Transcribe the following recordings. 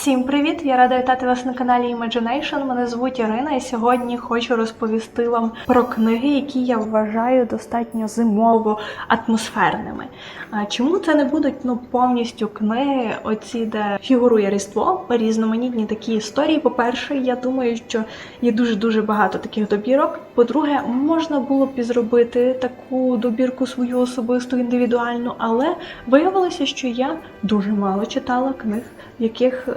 Всім привіт! Я рада вітати вас на каналі Imagination. Мене звуть Ірина, і сьогодні хочу розповісти вам про книги, які я вважаю достатньо зимово атмосферними. Чому це не будуть ну повністю книги, оці де фігурує різдво, різноманітні такі історії. По-перше, я думаю, що є дуже дуже багато таких добірок. По-друге, можна було б і зробити таку добірку свою особисту індивідуальну, але виявилося, що я дуже мало читала книг, в яких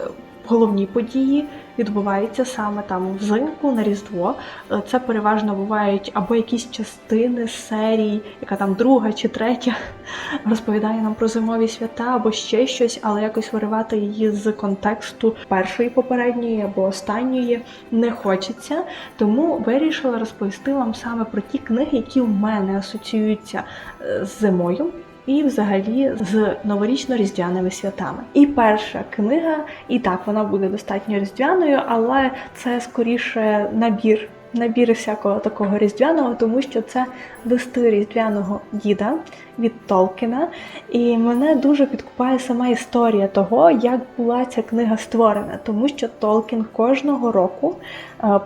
головні події відбуваються саме там взимку на Різдво. Е, Це переважно бувають або якісь частини серії, яка там друга чи третя розповідає нам про зимові свята, або ще щось, але якось виривати її з контексту першої попередньої або останньої не хочеться. Тому вирішила розповісти вам саме про ті книги, які в мене асоціюються е, з зимою. І взагалі з новорічно-різдвяними святами. І перша книга, і так вона буде достатньо різдвяною, але це скоріше набір. Набір всякого такого різдвяного, тому що це листи різдвяного діда від Толкіна. І мене дуже підкупає сама історія того, як була ця книга створена, тому що Толкін кожного року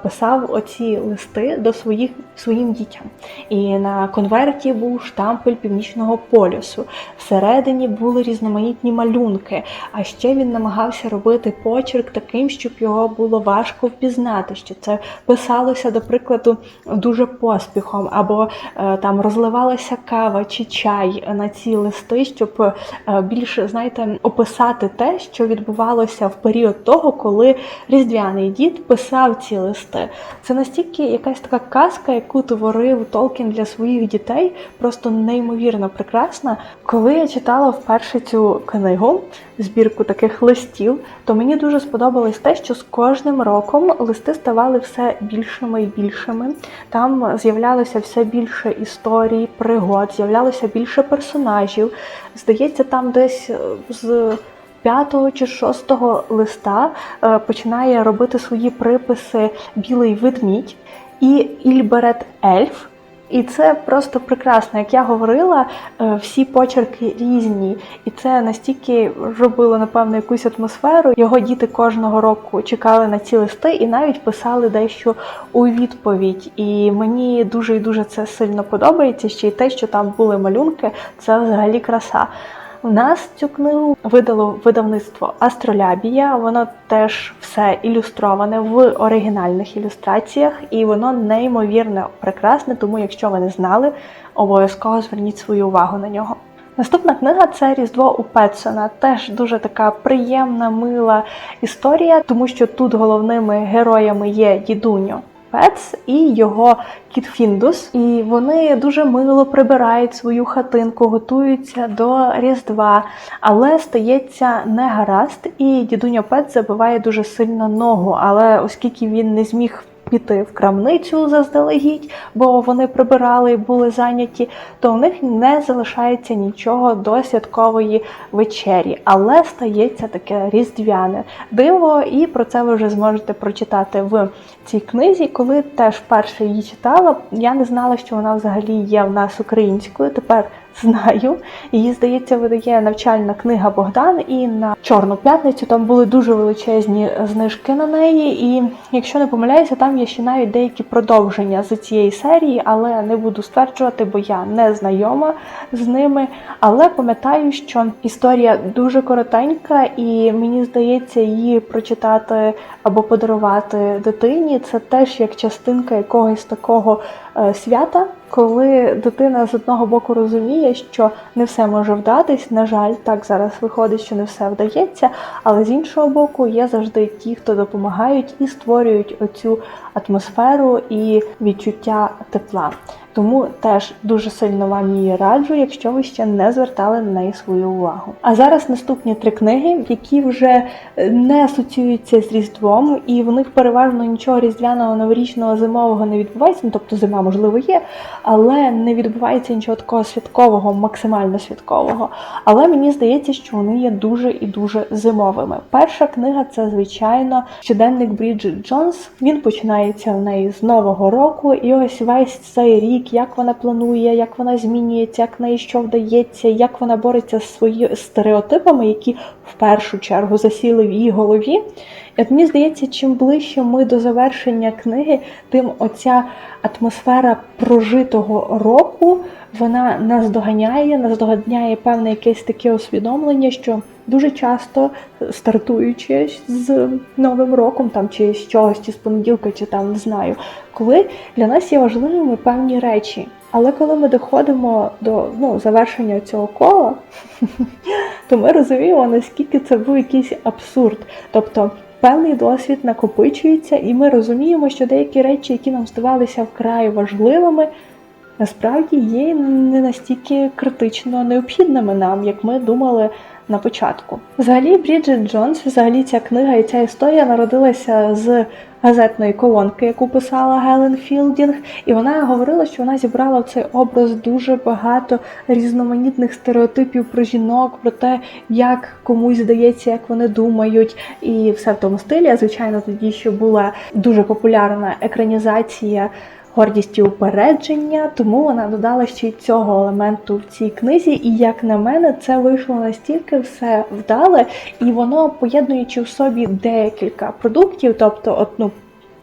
писав оці листи до своїх своїм дітям. І на конверті був штампель північного полюсу. Всередині були різноманітні малюнки. А ще він намагався робити почерк таким, щоб його було важко впізнати, що це писалося, до прикладу, дуже поспіхом, або е, там розливалася кава чи чай на ці листи, щоб е, більше знаєте, описати те, що відбувалося в період того, коли різдвяний дід писав ці листи. Це настільки якась така казка, яку творив Толкін для своїх дітей, просто неймовірно прекрасна. Коли я читала вперше цю книгу, збірку таких листів, то мені дуже сподобалось те, що з кожним роком листи ставали все більшими і більшими. Там з'являлося все більше історій, пригод, з'являлося більше персонажів. Здається, там десь е, з п'ятого чи шостого листа е, починає робити свої приписи білий ведмідь і Ільберет Ельф. І це просто прекрасно. Як я говорила, е, всі почерки різні, і це настільки робило, напевно, якусь атмосферу. Його діти кожного року чекали на ці листи і навіть писали дещо у відповідь. І мені дуже і дуже це сильно подобається. Ще й те, що там були малюнки, це взагалі краса. У нас цю книгу видало видавництво Астролябія. Воно теж все ілюстроване в оригінальних ілюстраціях, і воно неймовірно прекрасне. Тому, якщо ви не знали, обов'язково зверніть свою увагу на нього. Наступна книга це Різдво у Петсона. Теж дуже така приємна, мила історія, тому що тут головними героями є дідуньо. Пец і його кіт Фіндус, і вони дуже мило прибирають свою хатинку, готуються до Різдва, але стається негаразд, і дідуня Пец забиває дуже сильно ногу. Але оскільки він не зміг піти в крамницю заздалегідь, бо вони прибирали і були зайняті, то у них не залишається нічого до святкової вечері. Але стається таке різдвяне диво, і про це ви вже зможете прочитати в цій книзі. Коли теж вперше її читала, я не знала, що вона взагалі є в нас українською. Тепер знаю. Її, здається, видає навчальна книга Богдан, і на Чорну п'ятницю там були дуже величезні знижки на неї. І якщо не помиляюся, там є ще навіть деякі продовження з цієї серії, але не буду стверджувати, бо я не знайома з ними. Але пам'ятаю, що історія дуже коротенька, і мені здається, її прочитати або подарувати дитині це теж як частинка якогось такого е, свята, коли дитина з одного боку розуміє, що не все може вдатись. На жаль, так зараз виходить, що не все вдається. Але з іншого боку, є завжди ті, хто допомагають і створюють оцю атмосферу і відчуття тепла. Тому теж дуже сильно вам її раджу, якщо ви ще не звертали на неї свою увагу. А зараз наступні три книги, які вже е, не асоціюються з Різдвом, і в них переважно нічого різдвяного, новорічного, зимового не відбувається. Ну, тобто зима, можливо, є, але не відбувається нічого такого святкового, максимально святкового. Але мені здається, що вони є дуже і дуже зимовими. Перша книга це, звичайно, щоденник Бріджит Джонс. Він починається в неї з нового року, і ось весь цей рік як вона планує, як вона змінюється, як неї що вдається, як вона бореться з своїми стереотипами, які в першу чергу засіли в її голові. От мені здається, чим ближче ми до завершення книги, тим оця атмосфера прожитого року вона нас доганяє, нас певне якесь таке усвідомлення, що дуже часто стартуючи з новим роком, там чи з чогось, чи з понеділка, чи там не знаю, коли для нас є важливими певні речі. Але коли ми доходимо до ну, завершення цього кола, то ми розуміємо, наскільки це був якийсь абсурд. Тобто певний досвід накопичується, і ми розуміємо, що деякі речі, які нам здавалися вкрай важливими, насправді є не настільки критично необхідними нам, як ми думали на початку. Взагалі, Бріджит Джонс, взагалі ця книга і ця історія народилася з газетної колонки, яку писала Гелен Філдінг, і вона говорила, що вона зібрала в цей образ дуже багато різноманітних стереотипів про жінок, про те, як комусь здається, як вони думають, і все в тому стилі. Звичайно, тоді ще була дуже популярна екранізація. Гордість і упередження, тому вона додала ще й цього елементу в цій книзі. І як на мене, це вийшло настільки все вдале, і воно поєднуючи в собі декілька продуктів, тобто одну.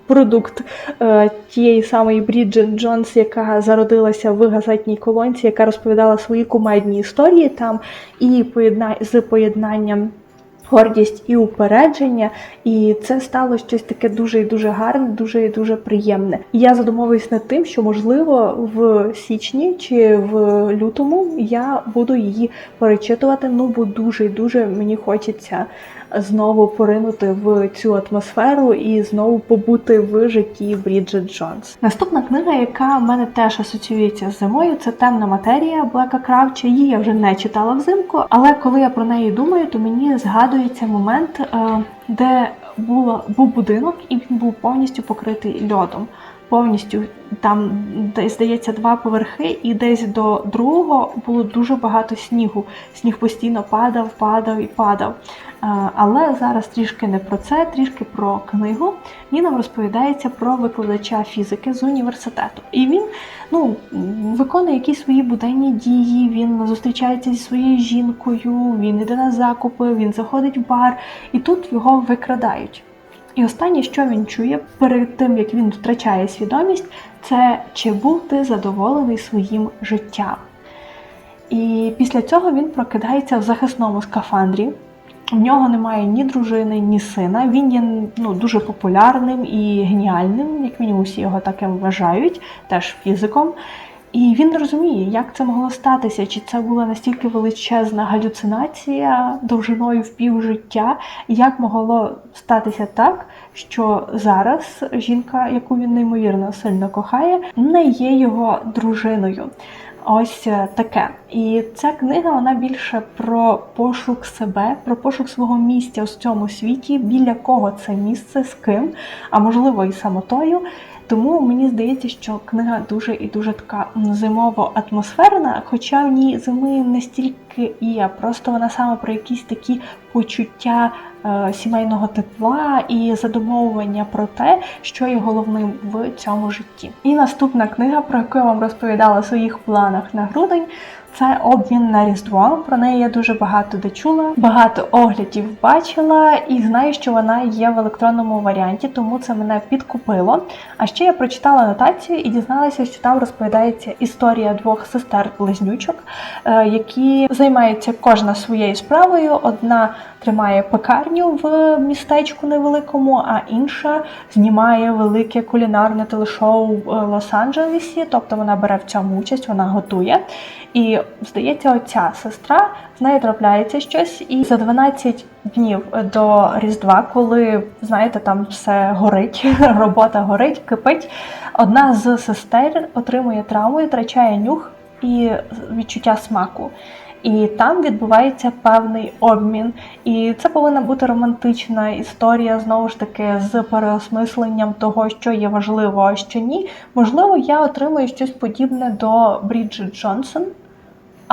Продукт е, тієї самої Бріджит Джонс, яка зародилася в газетній колонці, яка розповідала свої кумедні історії там, і поєдна... з поєднанням гордість і упередження, і це стало щось таке дуже і дуже гарне, дуже і дуже приємне. І я задумовуюсь над тим, що можливо в січні чи в лютому я буду її перечитувати. Ну бо дуже і дуже мені хочеться знову поринути в цю атмосферу і знову побути в житті Бріджит Джонс. Наступна книга, яка в мене теж асоціюється з зимою, це темна матерія Блека Кравча. Її я вже не читала взимку, але коли я про неї думаю, то мені згадується момент, е, де було був будинок, і він був повністю покритий льодом. Повністю там, здається, два поверхи, і десь до другого було дуже багато снігу. Сніг постійно падав, падав і падав. Але зараз трішки не про це, трішки про книгу. Він нам розповідається про викладача фізики з університету. І він ну, виконує якісь свої буденні дії, він зустрічається зі своєю жінкою, він йде на закупи, він заходить в бар, і тут його викрадають. І останнє, що він чує перед тим, як він втрачає свідомість, це чи був ти задоволений своїм життям. І після цього він прокидається в захисному скафандрі. В нього немає ні дружини, ні сина. Він є ну, дуже популярним і геніальним, як мінімум всі його таким вважають, теж фізиком. І він розуміє, як це могло статися, чи це була настільки величезна галюцинація довжиною в пів життя, як могло статися так, що зараз жінка, яку він неймовірно сильно кохає, не є його дружиною. Ось е, таке. І ця книга вона більше про пошук себе, про пошук свого місця у цьому світі, біля кого це місце, з ким, а можливо і самотою. Тому мені здається, що книга дуже і дуже така зимово атмосферна, хоча в ній зими не стільки є, просто вона саме про якісь такі почуття е, сімейного тепла і задумовування про те, що є головним в цьому житті. І наступна книга, про яку я вам розповідала в своїх планах на грудень. Це обмін на Різдво. Про неї я дуже багато де чула, багато оглядів бачила і знаю, що вона є в електронному варіанті, тому це мене підкупило. А ще я прочитала нотацію і дізналася, що там розповідається історія двох сестер-близнючок, е, які займаються кожна своєю справою. Одна тримає пекарню в містечку невеликому, а інша знімає велике кулінарне телешоу в Лос-Анджелесі, тобто вона бере в цьому участь, вона готує. І здається, оця сестра з нею трапляється щось, і за 12 днів до Різдва, коли знаєте, там все горить, робота горить, кипить. Одна з сестер отримує травму втрачає нюх і відчуття смаку. І там відбувається певний обмін. І це повинна бути романтична історія, знову ж таки, з переосмисленням того, що є важливо, а що ні. Можливо, я отримую щось подібне до Бріджит Джонсон,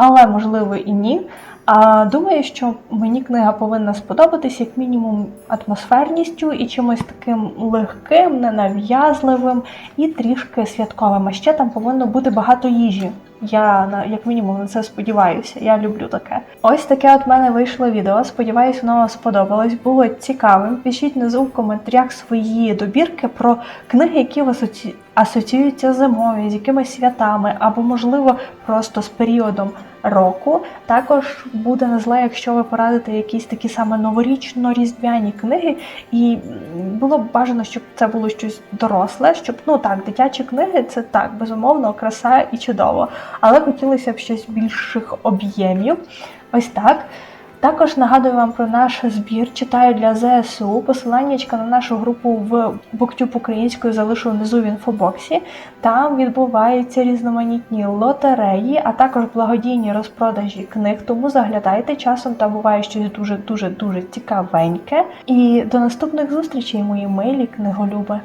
але можливо і ні. А думаю, що мені книга повинна сподобатись як мінімум атмосферністю і чимось таким легким, ненав'язливим і трішки святковим. А ще там повинно бути багато їжі. Я на як мінімум на це сподіваюся. Я люблю таке. Ось таке от мене вийшло відео. Сподіваюсь, воно вам сподобалось. Було цікавим. Пишіть внизу в коментарях свої добірки про книги, які вас асоці- асоціюються зимою, з якимись святами, або, можливо, просто з періодом року. Також буде не зле, якщо ви порадите якісь такі саме новорічно-різдвяні книги. І було б бажано, щоб це було щось доросле, щоб ну так, дитячі книги це так, безумовно, краса і чудово. Але хотілося б щось більших об'ємів. Ось так. Також нагадую вам про наш збір читаю для ЗСУ. Посилання на нашу групу в BookTube українською залишу внизу в інфобоксі. Там відбуваються різноманітні лотереї, а також благодійні розпродажі книг. Тому заглядайте часом, там буває щось дуже дуже дуже цікавеньке. І до наступних зустрічей, мої милі книголюби.